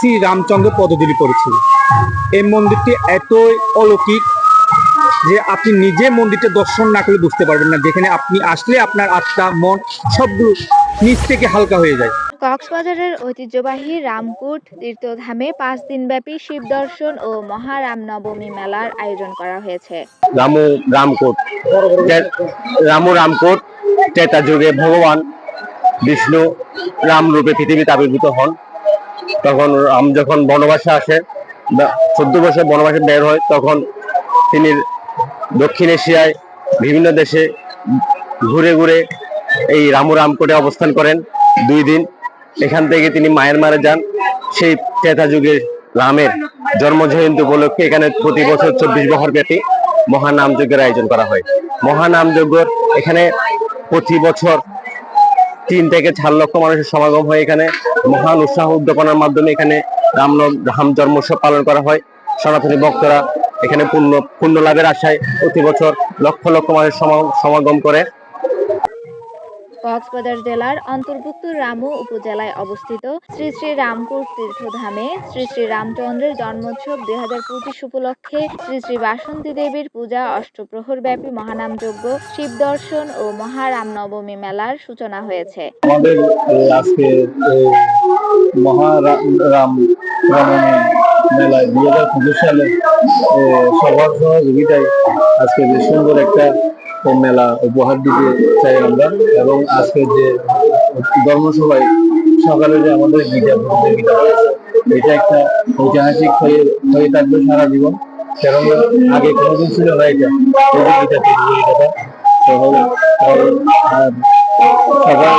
শ্রী রামচন্দ্র পদধূলি পড়েছিল এই মন্দিরটি এতই অলৌকিক যে আপনি নিজে মন্দিরটা দর্শন না করলে বুঝতে পারবেন না। যেখানে আপনি আসলে আপনার আত্মা মন সবগুলো নিচ থেকে হালকা হয়ে যায়। কক্সবাজারের ঐতিহ্যবাহী রামকুট তীর্থধামে পাঁচ দিনব্যাপী শিব দর্শন ও মহারাম নবমী মেলার আয়োজন করা হয়েছে। রামু রামকোট রামু রামকোট ত্রেতা যুগে ভগবান বিষ্ণু রাম রূপে পৃথিবীতে আবির্ভূত হন। তখন রাম যখন বনবাসে আসে চোদ্দ বছর বনবাসে বের হয়, তখন তিনি দক্ষিণ এশিয়ায় বিভিন্ন দেশে ঘুরে ঘুরে এই রামু রামকোটে অবস্থান করেন দুই দিন। এখান থেকে তিনি মায়ানমারে যান। সেই ত্রেতা যুগের রামের জন্ম জয়ন্তী উপলক্ষে এখানে প্রতি বছর চব্বিশ বছর ব্যাপী মহানাম যজ্ঞের আয়োজন করা হয়। মহানাম যজ্ঞ এখানে প্রতি বছর তিন থেকে চার লক্ষ মানুষের সমাগম হয় এখানে। মহান উৎসাহ উদ্যাপনার মাধ্যমে এখানে রাম রাম জন্মোৎসব পালন করা হয়। সনাতনী ভক্তরা এখানে পূর্ণ পূর্ণ লাভের আশায় প্রতি বছর লক্ষ লক্ষ মানুষ সমা- সমাগম করে। কক্সবাজার জেলার অন্তর্ভুক্ত রামু উপজেলায় অবস্থিত শ্রী শ্রী রামপুর তীর্থধামে শ্রী শ্রী রামচন্দ্রের জন্মোৎসব দুই হাজার পঁচিশ উপলক্ষে শ্রী শ্রী বাসন্তী দেবীর পূজা অষ্টপ্রহর ব্যাপী মহানাম যজ্ঞ, শিব দর্শন ও মহারাম নবমী মেলার সূচনা হয়েছে। আমাদের আজকে মহারাম মেলায় দুই হাজার পঁচিশ সালে সবার সহযোগিতায় আজকে যে সুন্দর একটা মেলা উপহার দিতে চাই আমরা। এবং আজকে যে ধর্মসভায় সকালে যে আমাদের গীতা প্রতিযোগিতা এটা একটা ঐতিহাসিক হয়ে হয়ে থাকবে সারা জীবন। কারণ আগে কোনোদিন ছিল না এটা গীতা প্রতিযোগিতাটা। সবাই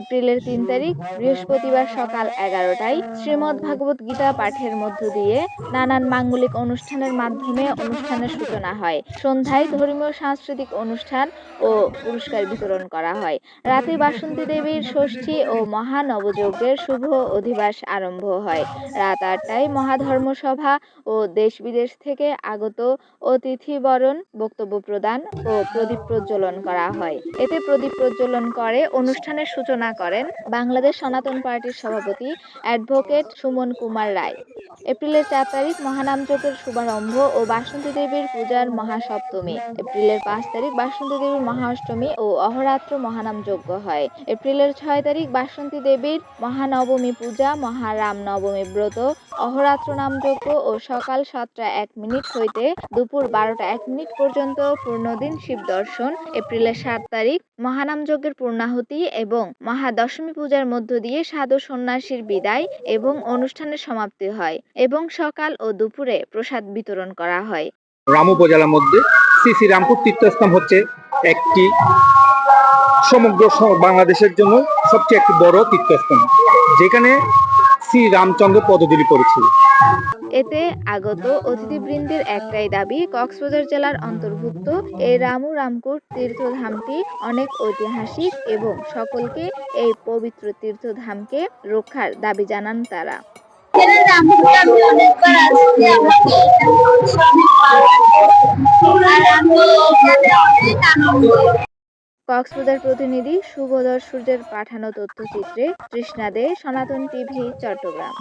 এপ্রিলের তিন তারিখ, বৃহস্পতিবার সকাল এগারোটায় শ্রীমদ্ ভাগবত গীতা পাঠের মধ্য দিয়ে নানান মাঙ্গলিক অনুষ্ঠানের মাধ্যমে অনুষ্ঠানের সূচনা হয়। সন্ধ্যায় ধর্মীয় সাংস্কৃতিক অনুষ্ঠান ও পুরস্কার বিতরণ করা হয়। রাতে বাসন্তী দেবীর ষষ্ঠী ও মহানবযজ্ঞের শুভ অধিবাস আরম্ভ হয়। রাত আটটায় মহাধর্মসভা ও দেশ বিদেশ থেকে আগত অতিথিবরণ বক্তব্য প্রদান ও প্রদীপ প্রজ্বলন করা হয়। এতে প্রদীপ প্রজ্বলন করে, অনুষ্ঠানের সূচনা করেন বাংলাদেশ সনাতন পার্টির সভাপতি অ্যাডভোকেট সুমন কুমার রায়। এপ্রিলের চার তারিখ মহানাম যজ্ঞের শুভারম্ভ ও বাসন্তী দেবীর পূজার মহাসপ্তমী। এপ্রিলের পাঁচ তারিখ বাসন্তী দেবীর মহাষ্টমী ও অহরাত্র মহানাম যজ্ঞ হয়। এপ্রিলের ছয় তারিখ বাসন্তী দেবীর মহানবমী পূজা মহারাম নবমী ব্রত, অহরাত্র নাম যজ্ঞ ও সকাল সাতটা এক মিনিট হইতে দুপুর বারোটা এক মিনিট পর্যন্ত পূর্ণদিন শিব দর্শন। এপ্রিলের সাত তারিখ মহানাম যজ্ঞের পূর্ণাহুতি এবং মহাদশমী পূজার মধ্য দিয়ে সাধু সন্ন্যাসীর বিদায় এবং অনুষ্ঠানের সমাপ্তি হয় এবং সকাল ও দুপুরে প্রসাদ বিতরণ করা হয়। রাম উপজেলার মধ্যে শ্রী শ্রী রামপুর তীর্থস্থান হচ্ছে একটি সমগ্র বাংলাদেশের জন্য সবচেয়ে একটি বড় তীর্থস্থান, যেখানে শ্রী রামচন্দ্র পদধূলি পড়েছিল এতে আগত অতিথিবৃন্দের একটাই দাবি, কক্সবাজার জেলার অন্তর্ভুক্ত এই রামু রামকুট তীর্থধামটি অনেক ঐতিহাসিক এবং সকলকে এই পবিত্র তীর্থধামকে রক্ষার দাবি জানান তারা। কক্সবাজার প্রতিনিধি শুভদর সূর্যের পাঠানো তথ্যচিত্রে তৃষ্ণা দে, সনাতন টিভি, চট্টগ্রাম।